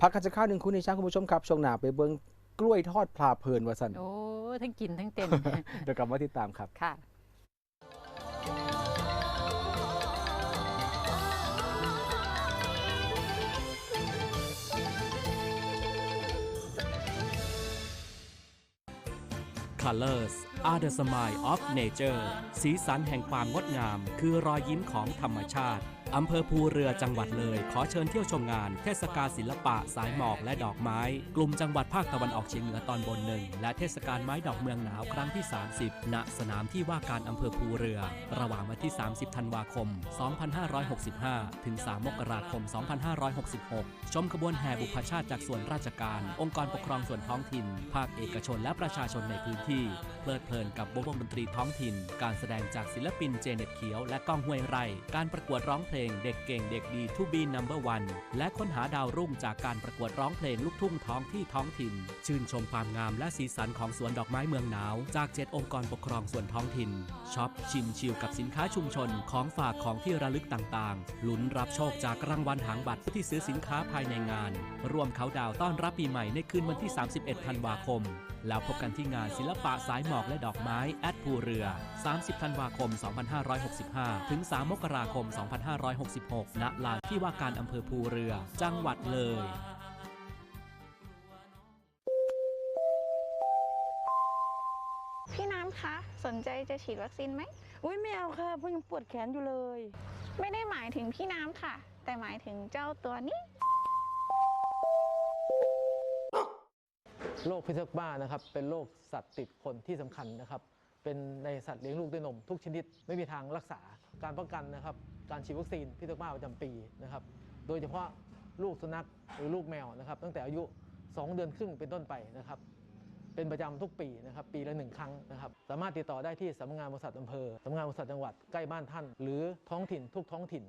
พักกันจะข้าวหนึ่งคุณในช้างคุณผู้ชมครับช่วงหน้าไปเบิ้งกล้วยทอดพลาเพลินวาสันโอ้ ทั้งกินทั้งเต้นเดี๋ยวกลับมาติดตามครับ ค่ะ Colors are the smile of nature สีสันแห่งความงดงาม คือรอยยิ้มของธรรมชาติ อำเภอภูเรือจังหวัดเลย ขอเชิญเที่ยวชมงาน เทศกาลศิลปะ สายหมอกและดอกไม้ กลุ่มจังหวัดภาคตะวันออกเฉียงเหนือตอนบนหนึ่ง และเทศกาลไม้ดอกเมืองหนาวครั้งที่ 30 ณ สนามที่ว่าการอำเภอภูเรือ ระหว่างวันที่ 30 ธันวาคม 2565 ถึง 3 มกราคม 2566 ชมขบวนแห่บุพชาติจากส่วนราชการ องค์กรปกครองส่วนท้องถิ่น ภาคเอกชนและประชาชนในพื้นที่เพลิดเพลินกับวงดนตรีท้องถิ่น การแสดงจากศิลปินเจเน็ตเขียวและก้องห้วยไร่ การประกวดร้องเพลงเด็กเก่งเด็กดีทูบีนัมเบอร์วันและค้นหาดาวรุ่งจากการประกวดร้องเพลงลูกทุ่งท้องที่ท้องถิ่น ชื่นชมความงามและสีสันของสวนดอกไม้เมืองหนาว จากเจ็ดองค์กรปกครองส่วนท้องถิ่นช็อปชิมชิลกับสินค้าชุมชนของฝากของที่ระลึกต่างๆ ลุ้นรับโชคจากรางวัลหางบัตรผู้ที่ซื้อสินค้าภายในงาน ร่วมเขาดาวต้อนรับปีใหม่ในคืนวันที่ 31 ธันวาคม แล้วพบกันที่งานศิลปะสายหมอกและดอกไม้ แอดภูเรือ 30 ธันวาคม 2565 ถึง 3 มกราคม 2566 ณ ลานที่ว่าการอำเภอภูเรือ จังหวัดเลย พี่น้ำคะ สนใจจะฉีดวัคซีนไหม อุ้ยไม่เอาค่ะเพิ่งปวดแขนอยู่เลย ไม่ได้หมายถึงพี่น้ำค่ะ แต่หมายถึงเจ้าตัวนี้ โรคพิษสุนัขบ้านะครับเป็นโรคสัตว์ติดคนที่สำคัญนะครับ เป็นในสัตว์เลี้ยงลูกด้วยนมทุกชนิดไม่มีทางรักษาการป้องกันนะครับ การฉีดวัคซีนพิษสุนัขบ้าประจำปีนะครับ โดยเฉพาะลูกสุนัขหรือลูกแมวนะครับ ตั้งแต่อายุ 2 เดือนครึ่งเป็นต้นไปนะครับ เป็นประจำทุกปีนะครับ ปีละหนึ่งครั้งนะครับ สามารถติดต่อได้ที่สำนักงานบริษัทอำเภอสำนักงานบริษัทจังหวัดใกล้บ้านท่าน หรือท้องถิ่นทุกท้องถิ่น